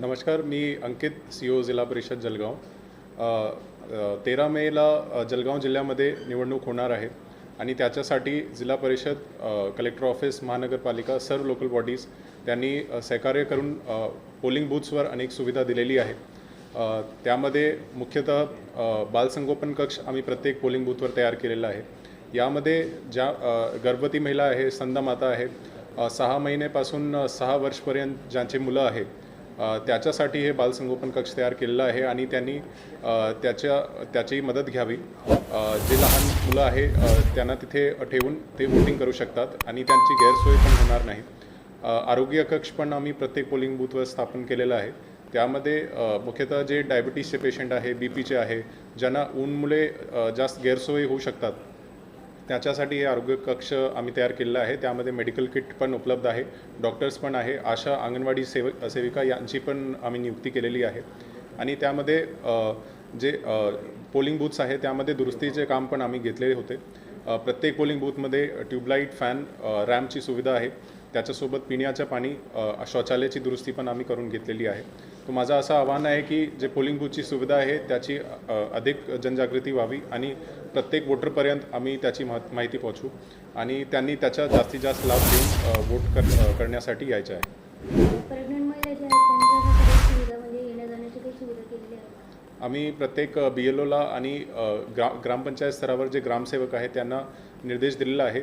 नमस्कार मी अंकित सी ओ जिल्हा परिषद जळगाव तेरा मेला जलगाव जिल्ह्यामध्ये निवडणूक होणार आहे आणि त्याच्यासाठी जिल्हा परिषद कलेक्टर ऑफिस महानगरपालिका सर्व लोकल बॉडीज त्यांनी सहकार्य करून पोलिंग बूथ्सवर अनेक सुविधा दिलेली आहे त्यामध्ये मुख्यतः बालसंगोपन कक्ष आम्ही प्रत्येक पोलिंग बूथवर तयार केलेला आहे. यामध्ये ज्या गर्भवती महिला आहे स्तनमाता आहे सहा महिन्यापासून सहा वर्षपर्यंत ज्यांची मुलं आहेत त्याच्यासाठी हे बालसंगोपन कक्ष तयार केलेलं आहे आणि त्यांनी त्याच्या त्याची मदत घ्यावी. जे लहान मुलं आहे त्यांना तिथे ठेवून ते वोटिंग करू शकतात आणि त्यांची गैरसोय पण होणार नाही. आरोग्य कक्ष पण आम्ही प्रत्येक पोलिंग बूथवर स्थापन केलेलं आहे. त्यामध्ये मुख्यतः जे डायबिटीसचे पेशंट आहे बी पीचे आहे ज्यांना ऊनमुळे मुले जास्त गैरसोयी होऊ शकतात त्याच्यासाठी हे आरोग्य कक्ष आम्ही तयार केलेलं आहे. त्यामध्ये मेडिकल किट पण उपलब्ध आहे. डॉक्टर्स पण आहे. आशा अंगणवाडी सेव सेविका यांची पण आम्ही नियुक्ती केलेली आहे. आणि त्यामध्ये जे पोलिंग बूथ्स आहे त्यामध्ये दुरुस्तीचे काम पण आम्ही घेतलेले होते. प्रत्येक पोलिंग बूथमध्ये ट्यूबलाईट फॅन रॅम्पची सुविधा आहे. त्याच्यासोबत पिण्याचं पाणी शौचालयाची दुरुस्ती पण आम्ही करून घेतलेली आहे. तर माझं असं आव्हान आहे की जे पोलिंग बूथची सुविधा आहे त्याची अधिक जनजागृती व्हावी आणि प्रत्येक वोटरपर्यंत आम्ही त्याची मह माहिती पोहोचू आणि त्यांनी त्याचा जास्तीत जास्त लाभ घेऊन वोट कर करण्यासाठी यायचं आहे. आम्ही प्रत्येक बी एल ओला आणि ग्रा ग्रामपंचायत स्तरावर जे ग्रामसेवक आहे त्यांना निर्देश दिलेला आहे.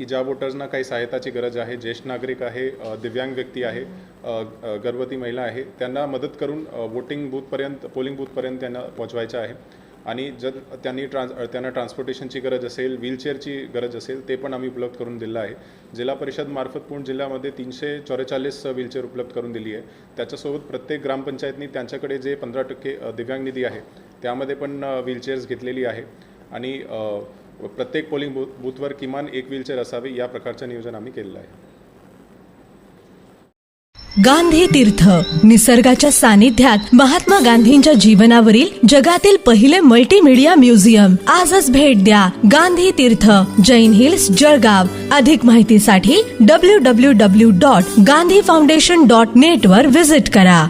की ज्या वोटर्सना काही सहायताची गरज आहे. ज्येष्ठ नागरिक आहे दिव्यांग व्यक्ती आहे गर्भवती महिला आहे. त्यांना मदत करून वोटिंग बूथपर्यंत पोलिंग बूथपर्यंत त्यांना पोहोचवायचं आहे. आणि जर त्यांनी ट्रान्स त्यांना ट्रान्सपोर्टेशनची गरज असेल व्हीलचेअरची गरज असेल ते पण आम्ही उपलब्ध करून दिलं आहे. जिल्हा परिषदमार्फत पूर्ण जिल्ह्यामध्ये तीनशे चौवेचाळीस व्हीलचेअर उपलब्ध करून दिली आहे. त्याच्यासोबत प्रत्येक ग्रामपंचायतनी त्यांच्याकडे जे पंधरा टक्के दिव्यांग निधी आहे त्यामध्ये पण व्हीलचेअर्स घेतलेली आहे. आणि प्रत्येक पोलिंग बूथ बूथवर किमान एक व्हीलचेअर असावे या प्रकारचं नियोजन आम्ही केलेलं आहे. गांधी तीर्थ निसर्गाच्या सानिध्यात महात्मा गांधींच्या जीवनावरील जगातील पहिले मल्टीमीडिया म्युझियम आजच भेट द्या गांधी तीर्थ जैन हिल्स जळगाव. अधिक माहितीसाठी W W W dot Gandhi foundation dot net वर विजिट करा.